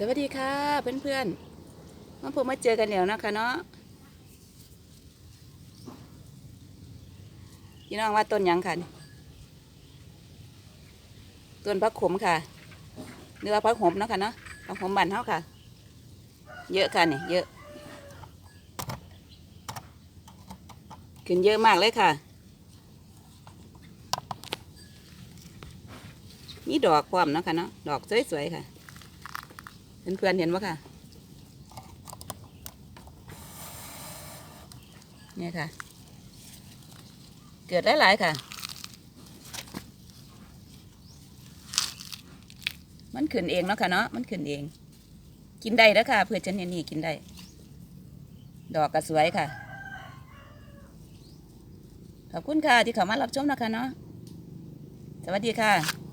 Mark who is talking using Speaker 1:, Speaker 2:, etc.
Speaker 1: สวัสดีค่ะเพื่อนๆมาพบมาเจอกันเดี๋ยวนะคะเนาะพี่น้องว่าต้นยังค่ะต้นพักขมค่ะหรือว่าพักหมเนาะค่ะเนาะพักหมบันเท่าค่ะ เยอะค่ะนี่เยอะ ขึ้นเยอะมากเลยค่ะ นี่ดอกความเนาะค่ะเนาะดอกสวยๆค่ะ เพื่อนๆเห็นปะค่ะเนี่ยค่ะ เกิดหลายๆค่ะ มันขึ้นเองเนาะค่ะเนาะมันขึ้นเอง กินได้แล้วค่ะเพื่อฉันเห็นนี่กินได้ ดอกก็สวยค่ะ ขอบคุณค่ะที่เข้ามารับชมนะคะเนาะสวัสดีค่ะ